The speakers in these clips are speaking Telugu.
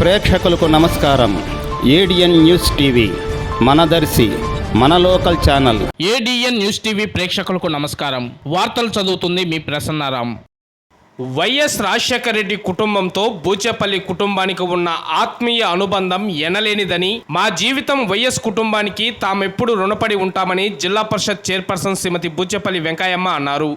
ప్రేక్షకులకు నమస్కారం. ఏడిఎన్ న్యూస్ టీవీ మనదర్శి మన local channel. ADN news TV ప్రేక్షకులకు నమస్కారం. వార్తలు చదువుతుంది మీ ప్రసన్నారాం. వైఎస్ రాజశేఖర రెడ్డి కుటుంబంతో బూచేపల్లి కుటుంబానికి ఉన్న ఆత్మీయ అనుబంధం ఎనలేనిదని మా జీవితం వైఎస్ కుటుంబానికి తామెప్పుడు రుణపడి ఉంటామని జిల్లా పరిషత్ చైర్పర్సన్ శ్రీమతి బూచేపల్లి వెంకయ్యమ్మ అన్నారు.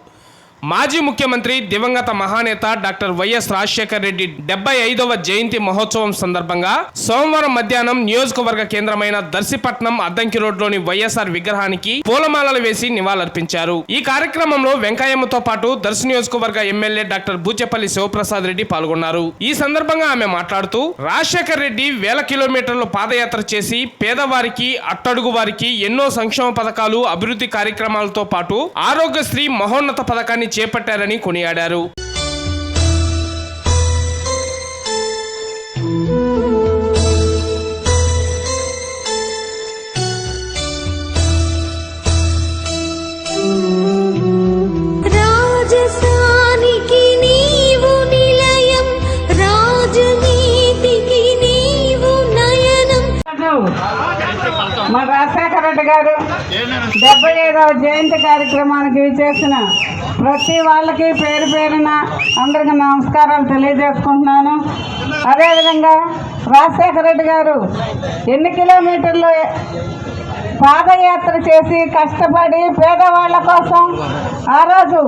మాజీ ముఖ్యమంత్రి దివంగత మహానేత డాక్టర్ వైఎస్ రాజశేఖర్ రెడ్డి డెబ్బై ఐదవ జయంతి మహోత్సవం సందర్భంగా సోమవారం మధ్యాహ్నం నియోజకవర్గ కేంద్రమైన దర్శిపట్నం అద్దంకి రోడ్లోని వైఎస్ఆర్ విగ్రహానికి పూలమాలలు వేసి నివాళులర్పించారు. ఈ కార్యక్రమంలో వెంకయ్యమ్మతో పాటు దర్శి నియోజకవర్గ ఎమ్మెల్యే డాక్టర్ బూచెపల్లి శివప్రసాద్ రెడ్డి పాల్గొన్నారు. ఈ సందర్భంగా ఆమె మాట్లాడుతూ రాజశేఖర్ రెడ్డి వేల కిలోమీటర్లు పాదయాత్ర చేసి పేదవారికి అట్టడుగు వారికి ఎన్నో సంక్షేమ పథకాలు అభివృద్ధి కార్యక్రమాలతో పాటు ఆరోగ్యశ్రీ మహోన్నత పథకాన్ని చేపట్టారని కొనియాడారు. జయంతి కార్యక్రమానికి చేసిన ప్రతి వాళ్ళకి పేరు పేరున అందరికి నమస్కారాలు తెలియజేసుకుంటున్నాను. అదేవిధంగా రాజశేఖర రెడ్డి గారు ఎన్ని కిలోమీటర్లు పాదయాత్ర చేసి కష్టపడి పేదవాళ్ళ కోసం ఆ రోజు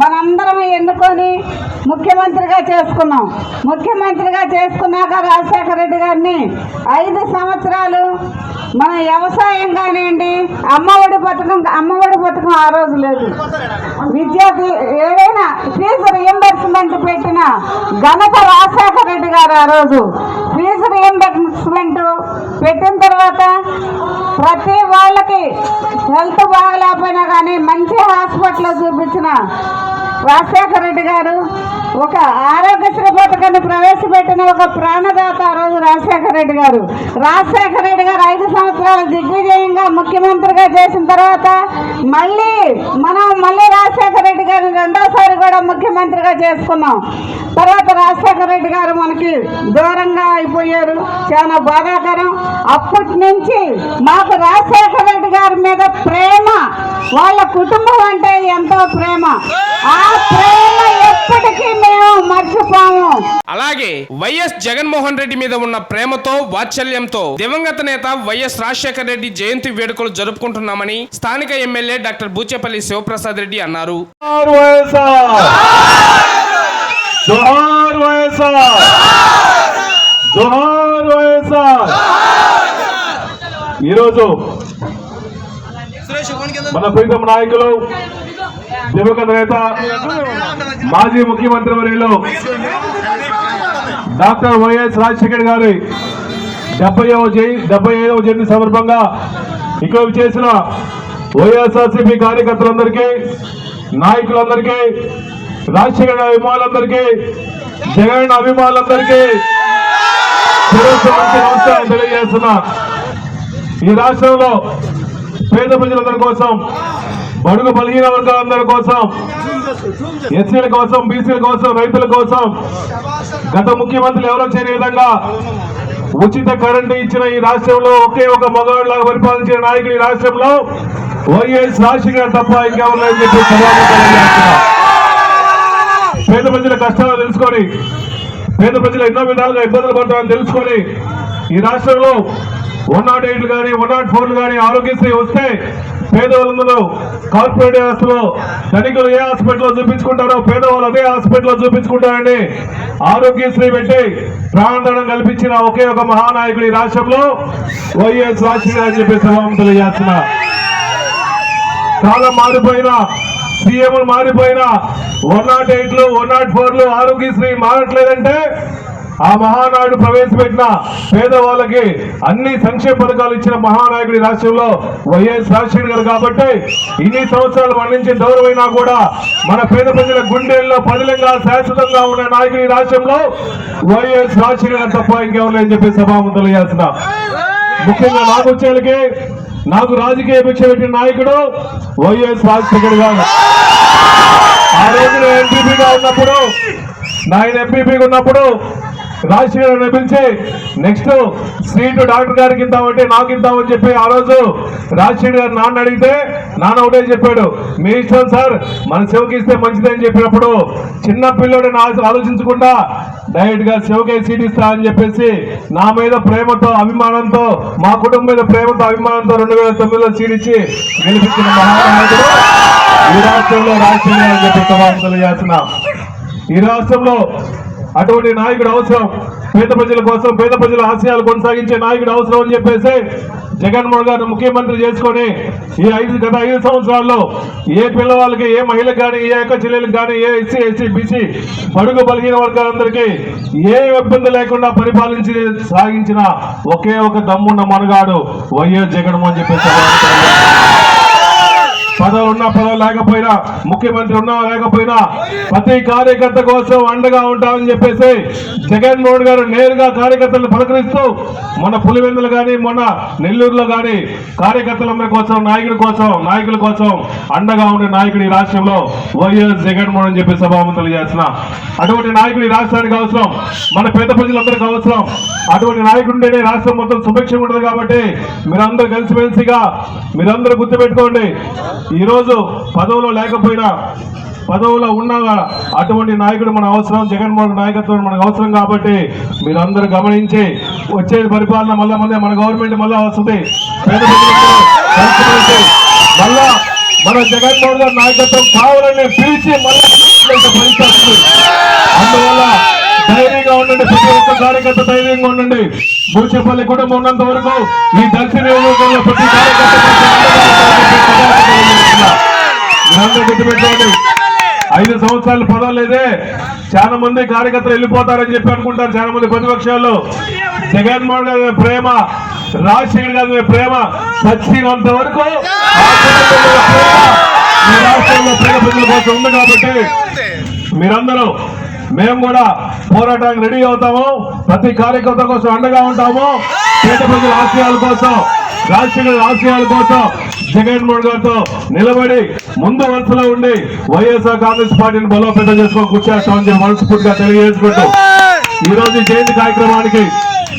మనందరం ఎన్నుకొని ముఖ్యమంత్రిగా చేసుకున్నాం. ముఖ్యమంత్రిగా చేసుకున్నాక రాజశేఖర రెడ్డి గారిని ఐదు సంవత్సరాలు మన వ్యవసాయం కానివ్వండి అమ్మఒడి పథకం అమ్మఒడి పథకం ఆ రోజు లేదు. విద్యార్థి ఏదైనా ఫీజు రియంబర్స్మెంట్ పెట్టిన ఘనత రాజశేఖర రెడ్డి గారు ఆ రోజు. ఫీజు రియంబర్స్మెంట్ పెట్టిన తర్వాత ప్రతి వాళ్ళకి హెల్త్ బాగలేకపోయినా కానీ మంచి హాస్పిటల్లో చూపించిన రాజశేఖర రెడ్డి గారు ఒక ఆరోగ్యశ్రీ పథకాన్ని ప్రవేశపెట్టిన ఒక ప్రాణదాత ఆ రోజు రాజశేఖర రెడ్డి గారు. రాజశేఖర రెడ్డి గారు ఐదు సంవత్సరాలు దిగ్విజయంగా ముఖ్యమంత్రిగా చేసిన తర్వాత మళ్ళీ మనం మళ్ళీ రాజశేఖర రెడ్డి గారిని రెండోసారి కూడా ముఖ్యమంత్రిగా చేసుకున్నాం. తర్వాత రాజశేఖర రెడ్డి గారు మనకి దూరంగా అయిపోయారు. చాలా బాధాకరం. అప్పటి నుంచి మాకు రాజశేఖర రెడ్డి గారి మీద ప్రేమ. వాళ్ళ కుటుంబం అంటే ఎంతో ప్రేమ. ఆ ప్రేమ ఎప్పటికీ మేము మర్చిపోము. అలాగే వైఎస్ జగన్మోహన్ రెడ్డి మీద ఉన్న ప్రేమతో వాత్సల్యంతో దివంగత నేత వైఎస్ రాజశేఖర రెడ్డి జయంతి వేడుకలు జరుపుకుంటున్నామని స్థానిక ఎమ్మెల్యే డాక్టర్ బూచేపల్లి శివప్రసాద్ రెడ్డి అన్నారు. జోహార్ వైఎస్ఆర్. జోహార్ వైఎస్ఆర్. ఈరోజు మన ప్రీతం నాయకులు దివంగత నేత మాజీ ముఖ్యమంత్రి వర్యులు డాక్టర్ వైఎస్ రాజశేఖర్ గారి డెబ్బైవ జై డెబ్బై ఐదవ జయంతి సందర్భంగా ఇక్కడ చేసిన వైఎస్ఆర్సీపీ కార్యకర్తలందరికీ నాయకులందరికీ రాజశేఖర అభిమానులందరికీ జగన్ అభిమానులందరికీ నమస్కారం తెలియజేస్తున్నా. ఈ రాష్ట్రంలో పేద ప్రజలందరి కోసం బడుగు బలహీన వర్గాలందరి కోసం ఎస్సీల కోసం బీసీల కోసం రైతుల కోసం గత ముఖ్యమంత్రులు ఎవరో చేయని విధంగా ఉచిత కరెంటు ఇచ్చిన ఈ రాష్ట్రంలో ఒకే ఒక మగవాడిలాగా పరిపాలించిన నాయకుడు ఈ రాష్ట్రంలో వైఎస్ రాజశేఖర్ తప్ప ఇంకెవరు లేదని చెప్పి పేద ప్రజల కష్టాలు తెలుసుకొని పేద ప్రజలు ఎన్నో విధాలుగా ఇబ్బందులు పడతారని తెలుసుకొని ఈ రాష్ట్రంలో వన్ నాట్ ఎయిట్లు కానీ వన్ నాట్ ఫోర్లు కానీ ఆరోగ్యశ్రీ వస్తే పేదవాళ్ళందరూ కార్పొరేట్ హాస్పిటల్లో ధనికులు ఏ హాస్పిటల్లో చూపించుకుంటారో పేదవాళ్ళు అదే హాస్పిటల్లో చూపించుకుంటారని ఆరోగ్యశ్రీ పెట్టి ప్రాణదానం కల్పించిన ఒకే ఒక మహానాయకుడు ఈ రాష్ట్రంలో వైఎస్ రాజశేఖర్ అని చెప్పి సభాము తెలియజేస్తున్నా కాలం మారిపోయినా సీఎంలు మారిపోయినా వన్ నాట్ ఎయిట్లు వన్ నాట్ ఫోర్లు ఆరోగ్యశ్రీ మారట్లేదంటే ఆ మహానాయుడు ప్రవేశపెట్టిన పేదవాళ్ళకి అన్ని సంక్షేమ పథకాలు ఇచ్చిన మహానాయకుడి రాష్ట్రంలో వైఎస్ రాజశేఖర్ గారు కాబట్టి ఇన్ని సంవత్సరాలు మరణించిన దూరమైనా కూడా మన పేద ప్రజల గుండెల్లో పదిలంగా శాశ్వతంగా ఉన్న నాయకుడి రాష్ట్రంలో వైఎస్ రాజశేఖర్ గారు తప్ప ఇంకెవరు లేని చెప్పి సభాముఖం తెలియాల్సిన ముఖ్యంగా నాకు వచ్చేళ్ళకి నాకు రాజకీయ భిక్ష పెట్టిన నాయకుడు వైఎస్ రాజశేఖర్ గారు. ఆ రోజు ఎంపీపీగా ఉన్నప్పుడు నాయన ఎంపీపీగా ఉన్నప్పుడు రాజశేఖర్ గారిని పిలిచి నెక్స్ట్ సీటు డాక్టర్ గారికి ఇద్దామంటే నాకు ఇద్దామని చెప్పి ఆ రోజు రాజశేఖర్ గారు నాన్న అడిగితే నాన్న ఒకటే చెప్పాడు మీ ఇష్టం సార్ మన సేవకి ఇస్తే మంచిది అని చెప్పినప్పుడు చిన్న పిల్లోడిని ఆలోచించకుండా డైరెక్ట్గా శివకే సీట్ ఇస్తా అని చెప్పేసి నా మీద ప్రేమతో అభిమానంతో మా కుటుంబం మీద ప్రేమతో అభిమానంతో రెండు వేల తొమ్మిదిలో సీట్ ఇచ్చి గెలిపించిన మహానాయకుడు ఈ రాష్ట్రంలో రాజశేఖర్ అని చెప్పి ఈ రాష్ట్రంలో అటువంటి నాయకుడు అవసరం. పేద ప్రజల కోసం పేద ప్రజల ఆశయాలు కొనసాగించే నాయకుడు అవసరం అని చెప్పేసి జగన్మోహన్ గారు ముఖ్యమంత్రి చేసుకొని ఈ ఐదు గత ఐదు సంవత్సరాల్లో ఏ పిల్లవాళ్ళకి ఏ మహిళకు కానీ ఏ యొక్క చెల్లెలకు కానీ ఏ ఎస్సీ ఎస్సీ బీసీ పడుగు బలిగిన వర్గాలందరికీ ఏ ఇబ్బంది లేకుండా పరిపాలించి సాగించిన ఒకే ఒక దమ్మున్న మనగాడు వైఎస్ జగన్మోహన్ చెప్పేసి పదవులు ఉన్నా పదవులు లేకపోయినా ముఖ్యమంత్రి ఉన్నా లేకపోయినా ప్రతి కార్యకర్త కోసం అండగా ఉంటామని చెప్పేసి జగన్మోహన్ గారు నేరుగా కార్యకర్తలను పలకరిస్తూ మొన్న పులివెందులు కానీ మొన్న నెల్లూరులో కానీ కార్యకర్తల కోసం నాయకుడి కోసం నాయకుల కోసం అండగా ఉండే నాయకుడు ఈ రాష్ట్రంలో వైఎస్ జగన్మోహన్ అని చెప్పి సభామంతులు తెలియజేస్తున్నా. అటువంటి నాయకుడు ఈ రాష్ట్రానికి అవసరం మన పేద ప్రజలందరికీ అవసరం. అటువంటి నాయకుడు ఉంటేనే రాష్ట్రం మొత్తం సుభిక్షంగా ఉంటుంది కాబట్టి మీరందరూ కలిసిమెలిసిగా మీరందరూ గుర్తుపెట్టుకోండి ఈరోజు పదవిలో లేకపోయినా పదవిలో ఉన్నా అటువంటి నాయకుడు మన అవసరం జగన్మోహన్ నాయకత్వం మనకు అవసరం కాబట్టి మీరందరూ గమనించి వచ్చే పరిపాలన మళ్ళా మళ్ళీ మన గవర్నమెంట్ మళ్ళా వస్తుంది. మళ్ళా మన జగన్మోహన్ గారి నాయకత్వం కావాలని పిలిచి మళ్ళీ అందువల్ల ధైర్యంగా ఉండండి ప్రతి ఒక్క కార్యకర్త ధైర్యంగా ఉండండి. బూచేపల్లి కుటుంబం ఉన్నంత వరకు ఈ దక్షిణ నియోజకవర్గంలో ప్రతి కార్యకర్త మీరందరూ గుర్తుపెట్టుకోండి. ఐదు సంవత్సరాలు పదవలేదే చాలా మంది కార్యకర్తలు వెళ్ళిపోతారని చెప్పి అనుకుంటారు చాలా మంది ప్రతిపక్షాలు. జగన్మోహన్ గారి ప్రేమ రాజశేఖర్ గారి ప్రేమ సచ్చినంత వరకు ఈ రాష్ట్రంలో పేద ప్రజల కోసం ఉంది కాబట్టి మీరందరూ మేము కూడా పోరాటానికి రెడీ అవుతాము. ప్రతి కార్యకర్త కోసం అండగా ఉంటాము. పేద ప్రజల ఆశయాల కోసం రాజశేఖర ఆశయాల కోసం. జగన్మోహన్ గారితో నిలబడి ముందు వరుసలో ఉండి వైఎస్ఆర్ కాంగ్రెస్ పార్టీని బలోపేతం చేసుకొని కూర్చేస్తామని చెప్పి మనస్ఫూర్తిగా తెలియజేసుకుంటూ ఈ రోజు జయంతి కార్యక్రమానికి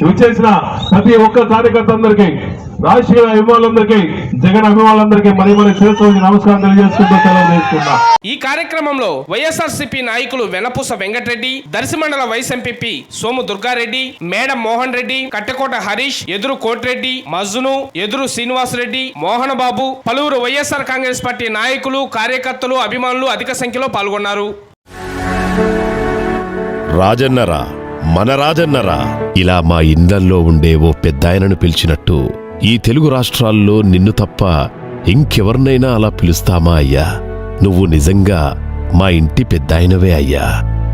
విచ్చేసిన ప్రతి ఒక్క కార్యకర్త అందరికీ రాజశేఖర అభిమానులందరికీ జగన్ అభిమానులందరికీ మరి మరి శిరస్సు నమస్కారం తెలియజేసుకుంటూ సెలవు తీసుకున్నా ఈ కార్యక్రమంలో వైఎస్ఆర్సీపీ నాయకులు వెనపూస వెంకటరెడ్డి దర్శి మండల వైస్ ఎంపీపీ సోము దుర్గారెడ్డి మేడం మోహన్ రెడ్డి కట్టకోట హరీష్ ఎదురు కోటిరెడ్డి మజ్ను ఎదురు శ్రీనివాస్ రెడ్డి మోహన్ బాబు పలువురు వైఎస్ఆర్ కాంగ్రెస్ పార్టీ నాయకులు కార్యకర్తలు అభిమానులు అధిక సంఖ్యలో పాల్గొన్నారు. రాజన్నరా మన రాజన్నరా ఇలా మా ఇండ్లల్లో ఉండే ఓ పెద్దాయనను పిలిచినట్టు ఈ తెలుగు రాష్ట్రాల్లో నిన్ను తప్ప ఇంకెవర్నైనా అలా పిలుస్తామా అయ్యా? నువ్వు నిజంగా మా ఇంటి పెద్దాయనవే అయ్యా.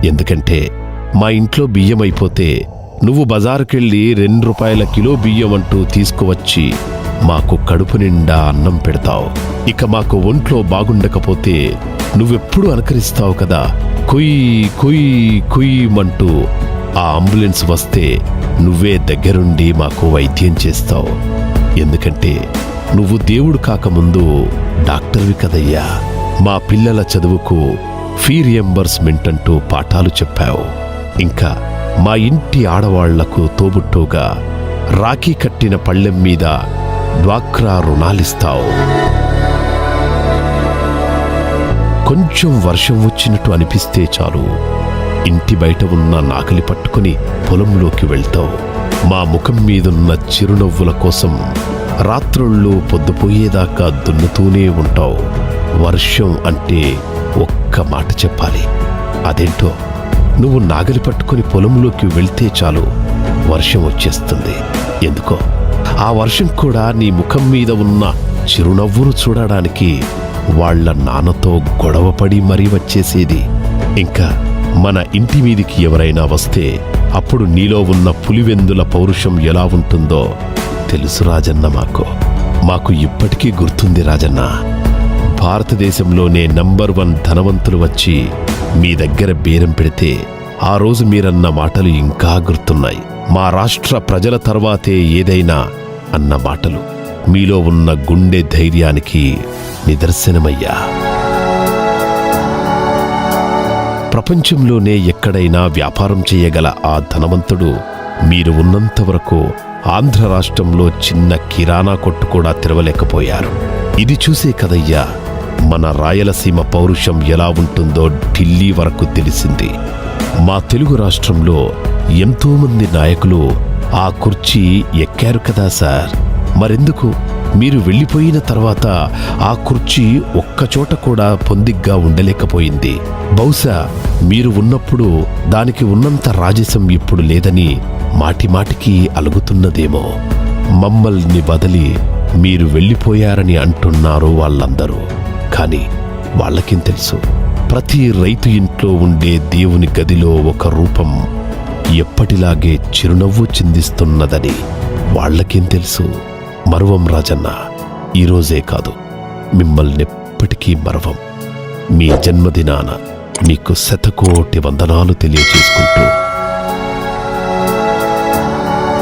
ఎందుకంటే మా ఇంట్లో బియ్యం అయిపోతే నువ్వు బజారుకెళ్ళి రెండు రూపాయల కిలో బియ్యం అంటూ తీసుకువచ్చి మాకు కడుపు నిండా అన్నం పెడతావు. ఇక మాకు ఒంట్లో బాగుండకపోతే నువ్వెప్పుడు అనుకరిస్తావు కదా? కుయ్ కుయ్ కుయ్యమంటూ ఆ అంబులెన్స్ వస్తే నువ్వే దగ్గరుండి మాకు వైద్యం చేస్తావు. ఎందుకంటే నువ్వు దేవుడు కాకముందు డాక్టర్వి కదయ్యా. మా పిల్లల చదువుకు ఫీ రియంబర్స్మెంట్ అంటూ పాఠాలు చెప్పావు. ఇంకా మా ఇంటి ఆడవాళ్ళకు తోబుట్టుగా రాఖీ కట్టిన పళ్ళెం మీద డ్వాక్రా రుణాలిస్తావు. కొంచెం వర్షం వచ్చినట్టు అనిపిస్తే చాలు. ఇంటి బయట ఉన్న నాకలి పట్టుకుని పొలంలోకి వెళ్తావు. మా ముఖం మీదున్న చిరునవ్వుల కోసం రాత్రుళ్ళు పొద్దుపోయేదాకా దున్నుతూనే ఉంటావు. వర్షం అంటే ఒక్క మాట చెప్పాలి. అదేంటో? నువ్వు నాగలి పట్టుకుని పొలంలోకి వెళ్తే చాలు. వర్షం వచ్చేస్తుంది. ఎందుకో? ఆ వర్షం కూడా నీ ముఖం మీద ఉన్న చిరునవ్వును చూడడానికి వాళ్ళ నాన్నతో గొడవపడి మరీ వచ్చేసేది. ఇంకా మన ఇంటి మీదికి ఎవరైనా వస్తే అప్పుడు నీలో ఉన్న పులివెందుల పౌరుషం ఎలా ఉంటుందో తెలుసు రాజన్న మాకు. మాకు ఇప్పటికీ గుర్తుంది రాజన్న. భారతదేశంలోనే నంబర్ వన్ ధనవంతులు వచ్చి మీ దగ్గర బేరం పెడితే ఆ రోజు మీరన్న మాటలు ఇంకా గుర్తున్నాయి. మా రాష్ట్ర ప్రజల తర్వాతే ఏదైనా అన్న మాటలు. మీలో ఉన్న గుండె ధైర్యానికి నిదర్శనమయ్యా. ప్రపంచంలోనే ఎక్కడైనా వ్యాపారం చేయగల ఆ ధనవంతుడు మీరు ఉన్నంత వరకు ఆంధ్ర రాష్ట్రంలో చిన్న కిరాణా కొట్టు కూడా తెరవలేకపోయారు. ఇది చూసే కదయ్యా మన రాయలసీమ పౌరుషం ఎలా ఉంటుందో ఢిల్లీ వరకు తెలిసింది. మా తెలుగు రాష్ట్రంలో ఎంతోమంది నాయకులు ఆ కుర్చీ ఎక్కారు కదా సార్. మరెందుకు? మీరు వెళ్ళిపోయిన తర్వాత ఆ కుర్చీ ఒక్కచోట కూడా పొందిగ్గా ఉండలేకపోయింది. బహుశా మీరు ఉన్నప్పుడు దానికి ఉన్నంత రాజసం ఇప్పుడు లేదని మాటిమాటికి అలుగుతున్నదేమో. మమ్మల్ని వదిలి మీరు వెళ్ళిపోయారని అంటున్నారు వాళ్ళందరూ. కానీ వాళ్ళకేం తెలుసు? ప్రతి రైతు ఇంట్లో ఉండే దేవుని గదిలో ఒక రూపం ఎప్పటిలాగే చిరునవ్వు చిందిస్తున్నదని వాళ్ళకేం తెలుసు? మరువం రాజన్న ఈరోజే కాదు మిమ్మల్ని ఎప్పటికీ మరవం. మీ జన్మదినాన మీకు శతకోటి వందనాలు తెలియచేసుకుంటూ